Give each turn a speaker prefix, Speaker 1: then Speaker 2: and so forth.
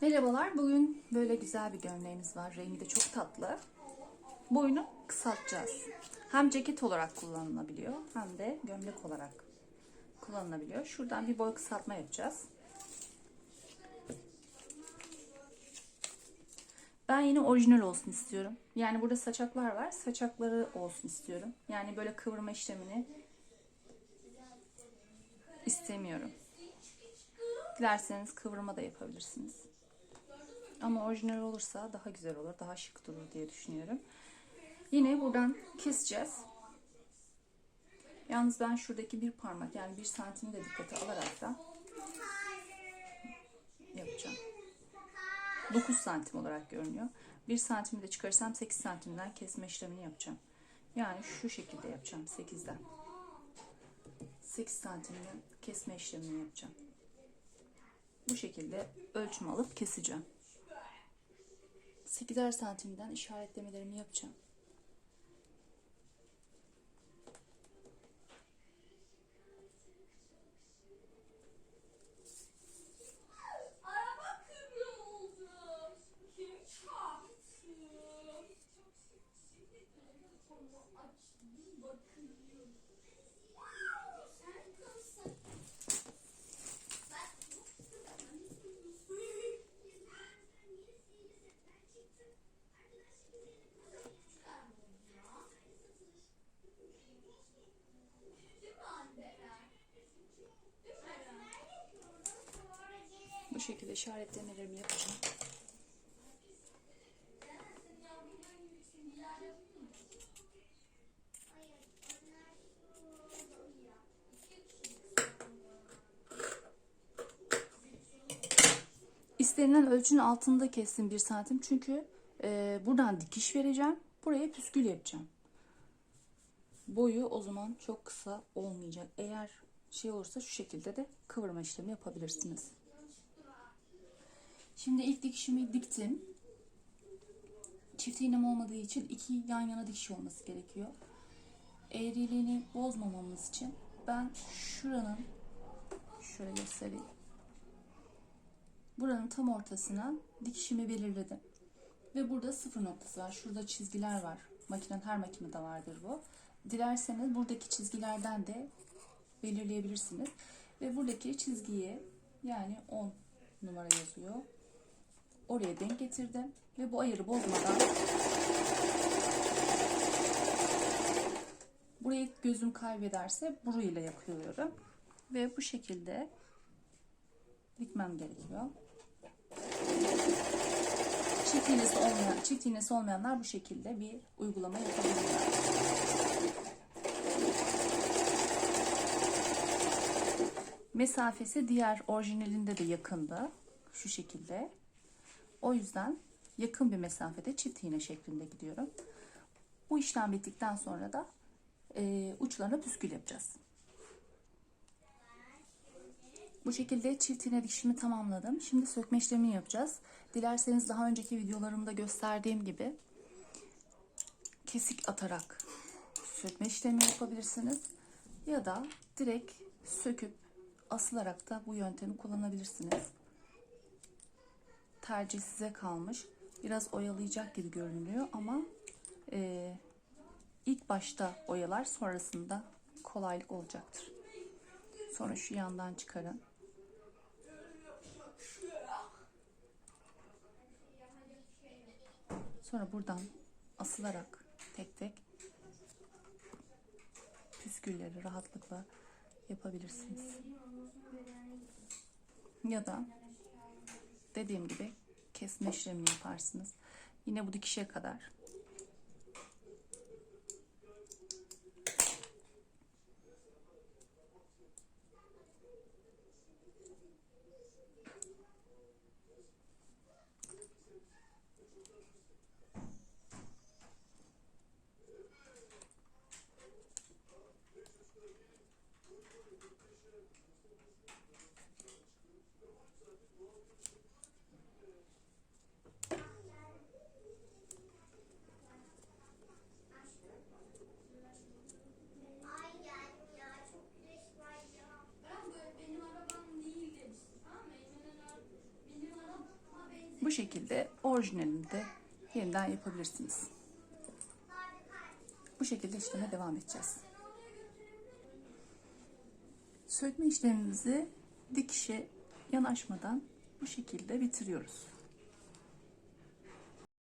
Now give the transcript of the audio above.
Speaker 1: Merhabalar. Bugün böyle güzel bir gömleğimiz var. Rengi de çok tatlı. Boyunu kısaltacağız. Hem ceket olarak kullanılabiliyor hem de gömlek olarak kullanılabiliyor. Şuradan bir boy kısaltma yapacağız. Ben yine orijinal olsun istiyorum. Yani burada saçaklar var. Saçakları olsun istiyorum. Yani böyle kıvırma işlemini istemiyorum. Dilerseniz kıvırma da yapabilirsiniz. Ama orijinal olursa daha güzel olur, daha şık durur diye düşünüyorum. Yine buradan keseceğiz. Yalnız ben şuradaki bir parmak yani bir santimi de dikkate alarak da yapacağım. 9 santim olarak görünüyor. 1 santimi de çıkarırsam 8 santimden kesme işlemini yapacağım. Yani şu şekilde yapacağım 8'den. 8 santimden kesme işlemini yapacağım. Bu şekilde ölçüm alıp keseceğim. 8'er santimden işaretlemelerimi yapacağım.
Speaker 2: Araba
Speaker 1: Bu şekilde işaretlemelerimi yapacağım. İstenilen ölçünün altında kestim bir santim. Çünkü e, buradan dikiş vereceğim. Buraya püskül yapacağım. Boyu o zaman çok kısa olmayacak. Eğer şey olursa şu şekilde de kıvırma işlemi yapabilirsiniz. Şimdi ilk dikişimi diktim. Çift iğnem olmadığı için iki yan yana dikiş olması gerekiyor. Eğriliğini bozmamamız için ben şuranın şöyle göstereyim. Buranın tam ortasına dikişimi belirledim. Ve burada sıfır noktası var. Şurada çizgiler var. Makinen her makinede vardır bu. Dilerseniz buradaki çizgilerden de belirleyebilirsiniz. Ve buradaki çizgiyi yani 10 numara yazıyor. Oraya denk getirdim. Ve bu ayarı bozmadan burayı gözüm kaybederse burayla yakıyorum. Ve bu şekilde dikmem gerekiyor. Çift iğnesi olmayan, çift iğnesi olmayanlar bu şekilde bir uygulama yapabilirler. Mesafesi diğer orijinalinde de yakındı. Şu şekilde. O yüzden yakın bir mesafede çift iğne şeklinde gidiyorum. Bu işlem bittikten sonra da e, uçlarına püskül yapacağız. Bu şekilde çift iğne dikişimi tamamladım. Şimdi sökme işlemini yapacağız. Dilerseniz daha önceki videolarımda gösterdiğim gibi kesik atarak sökme işlemi yapabilirsiniz. Ya da direkt söküp asılarak da bu yöntemi kullanabilirsiniz. Tercih size kalmış. Biraz oyalayacak gibi görünüyor ama e, ilk başta oyalar sonrasında kolaylık olacaktır. Sonra şu yandan çıkarın. Sonra buradan asılarak tek tek püskülleri rahatlıkla yapabilirsiniz. Ya da dediğim gibi kesme işlemini yaparsınız. Yine bu dikişe kadar Bu şekilde orijinalini de yeniden yapabilirsiniz. Bu şekilde işleme devam edeceğiz. Sökme işlemimizi dikişe yanaşmadan bu şekilde bitiriyoruz.